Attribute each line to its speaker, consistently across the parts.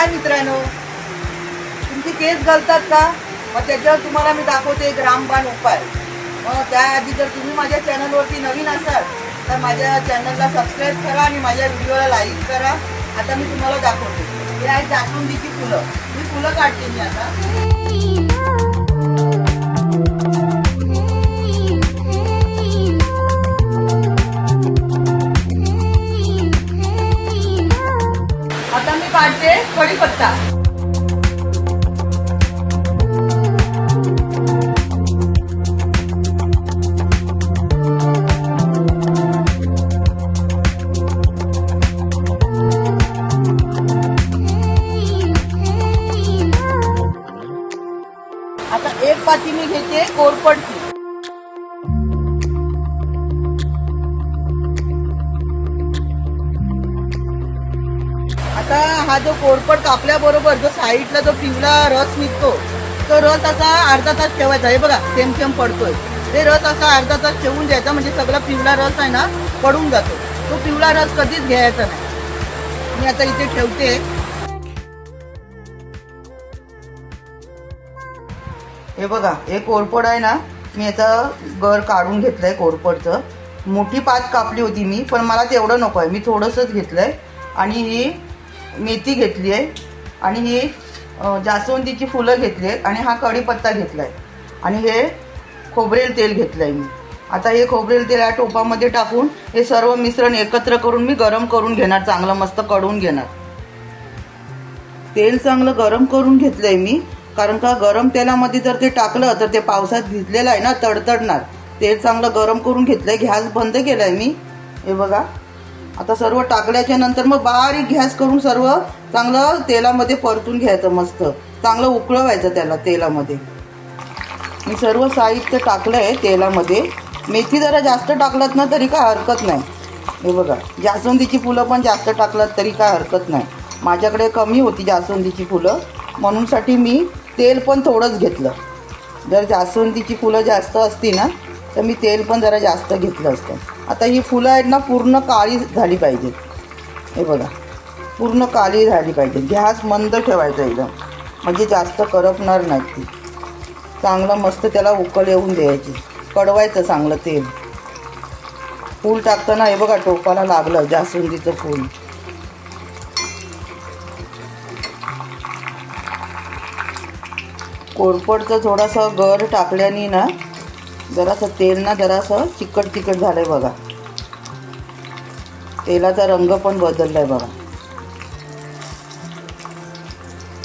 Speaker 1: हाय मित्रांनो. तुमची केस गळतात का? मग त्याच्यावर तुम्हाला मी दाखवते एक रामबाण उपाय. मग त्याआधी जर तुम्ही माझ्या चॅनलवरती नवीन असाल तर माझ्या चॅनलला सबस्क्राईब करा आणि माझ्या व्हिडिओला लाईक करा. आता मी तुम्हाला दाखवते. हे आहे जास्वंदीची फुलं. मी फुलं काढते मी आता. चपाती मी घेते कोरपडची आता हा जो कोरपड कापल्याबरोबर जो साईडला जो पिवळा रस निघतो तो रस असा अर्धा तास ठेवायचा. हे बघा सेम सेम पडतोय. ते रस असा अर्धा तास ठेवून द्यायचा म्हणजे सगळा पिवळा रस आहे ना पडून जातो. तो पिवळा रस कधीच घ्यायचा नाही. मी आता इथे ठेवते. हे बघा हे कोरपड आहे ना मी याचा गर काढून घेतलंय कोरपडचं मोठी पात कापली होती मी पण मला तेवढं नको आहे. मी थोडंसंच घेतलंय. आणि ही मेथी घेतली आहे. आणि ही जास्वंदीची फुलं घेतली आहेत. आणि हा कढीपत्ता घेतलाय. आणि हे खोबरेल तेल घेतलंय मी. आता हे खोबरेल तेल या टोपामध्ये टाकून हे सर्व मिश्रण एकत्र करून मी गरम करून घेणार. चांगलं मस्त कडून घेणार. तेल चांगलं गरम करून घेतलंय मी. कारण का गरम तेलामध्ये जर ते टाकलं तर ते पावसात भिजलेलं आहे ना तडतडणार. तेल चांगलं गरम करून घेतलंय गॅस बंद केलाय मी. हे बघा. आता सर्व टाकल्याच्या नंतर मग बारीक गॅस करून सर्व चांगलं तेलामध्ये परतून घ्यायचं मस्त. चांगलं उकळवायचं त्याला तेलामध्ये. मी सर्व साहित्य टाकलंय तेलामध्ये. मेथी जरा जास्त टाकलात ना तरी काय हरकत नाही. हे बघा. जास्वंदीची फुलं पण जास्त टाकलात तरी काय हरकत नाही. माझ्याकडे कमी होती जास्वंदीची फुलं. म्हणूनसाठी मी तेल पण थोडंच घेतलं. जर जास्वंदीची फुलं जास्त असती ना तर मी तेल पण जरा जास्त घेतलं असतं. आता ही फुलं आहेत ना पूर्ण काळी झाली पाहिजेत. हे बघा पूर्ण काळी झाली पाहिजे गॅस मंद ठेवायचा एकदम. म्हणजे जास्त करपणार नाही ती. चांगलं मस्त त्याला उकळ येऊन द्यायची. कडवायचं चांगलं तेल. फूल टाकताना हे बघा टोपाला लागलं जास्वंदीचं फूल. कोरफडचं थोडंसं गर टाकल्याने ना जरासं तेल ना जरासं चिकट चिकट आहे बघा. तेलाचा रंग पण बदलला आहे बघा.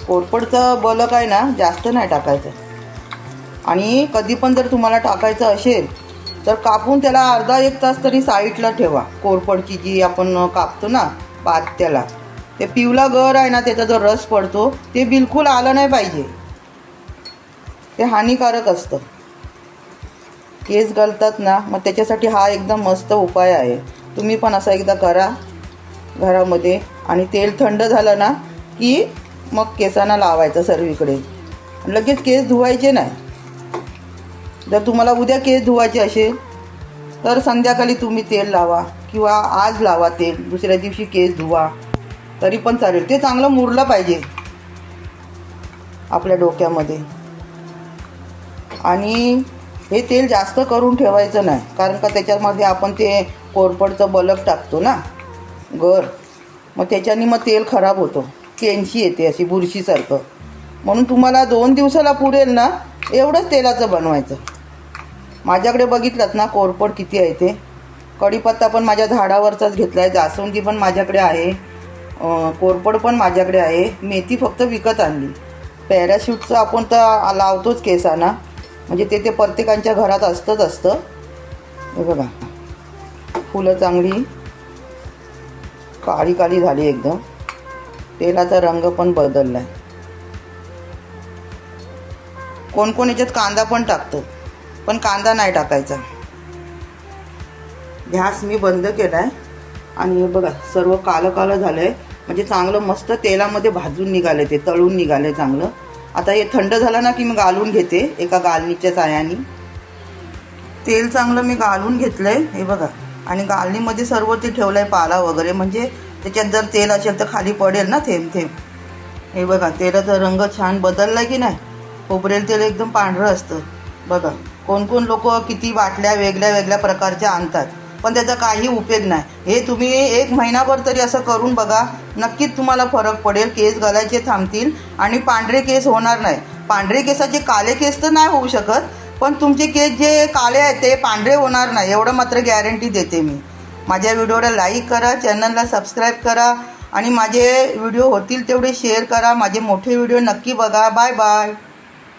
Speaker 1: कोरपडचं बलक आहे ना जास्त नाही टाकायचं. आणि कधी पण जर तुम्हाला टाकायचं असेल तर कापून त्याला अर्धा एक तास तरी साईडला ठेवा. कोरपडची जी आपण कापतो ना पात त्याला. ते पिवला गर आहे ना त्याचा जो रस पडतो ते बिलकुल आलं नाही पाहिजे. ते हानिकारक असतं. केस गळतात ना मग त्याच्यासाठी हा एकदम मस्त उपाय आहे. तुम्ही पण असा एकदा करा घरामध्ये. आणि तेल थंड झालं ना की मग केसांना लावायचं सर्वीकडे. लगेच केस धुवायचे नाही. जर तुम्हाला उद्या केस धुवायचे असेल तर संध्याकाळी तुम्ही तेल लावा किंवा आज लावा तेल दुसऱ्या दिवशी केस धुवा. तरी पण चालेल. ते चांगलं मुरलं पाहिजे आपल्या डोक्यामध्ये. आणि हे तेल जास्त करून ठेवायचं नाही. कारण का त्याच्यामध्ये आपण ते कोरपडचं बलक टाकतो ना गर मग त्याच्याने मग तेल खराब होतो. केंशी येते अशी बुरशीसारखं. म्हणून तुम्हाला दोन दिवसाला पुरेल ना एवढंच तेलाचं बनवायचं. माझ्याकडे बघितलात ना कोरपड किती आहे ते. कढीपत्ता पण माझ्या झाडावरचाच घेतला आहे जास्वंदी पण माझ्याकडे आहे कोरपड पण माझ्याकडे आहे. मेथी फक्त विकत आणली. पॅराशूटचं आपण तर लावतोच केसांना. म्हणजे ते ते प्रत्येकांच्या घरात असतंच असतं. हे बघा. फुलं चांगली काळी काळी झाली एकदम. तेलाचा रंग पण बदलला आहे कोण कोण याच्यात कांदा पण टाकतो पण कांदा नाही टाकायचा. गॅस मी बंद केला आहे आणि हे बघा सर्व कालं कालं झालं आहे म्हणजे चांगलं मस्त तेलामध्ये भाजून निघाले ते तळून निघाले चांगलं. आता हे थंड झालं ना की मी घालून घेते एका गालणीच्या चायानी तेल चांगलं मी घालून घेतलंय हे बघा. आणि गालणीमध्ये सर्व ते ठेवलंय पाला वगैरे म्हणजे त्याच्यात जर तेल असेल तर खाली पडेल ना थेंब थेंब. हे बघा तेलाचा रंग छान बदलला की नाही? खोबरेल तेल एकदम पांढरं असतं. बघा कोण कोण लोक किती बाटल्या वेगळ्या वेगळ्या प्रकारच्या आणतात. पण त्याचा काही उपयोग नाही. हे तुम्ही एक महिनाभर तरी असं करून बघा. नक्कीच तुम्हाला फरक पडेल. केस गलायचे थांबतील आणि पांढरे केस होणार नाही. पांढरे केसाचे काले केस तर नाही होऊ शकत पण तुमचे केस जे काळे आहेत ते पांढरे होणार नाही. एवढं मात्र गॅरंटी देते मी. माझ्या व्हिडिओला लाईक करा चॅनलला सबस्क्राईब करा आणि माझे व्हिडिओ होतील तेवढे शेअर करा. माझे मोठे व्हिडिओ नक्की बघा. Bye bye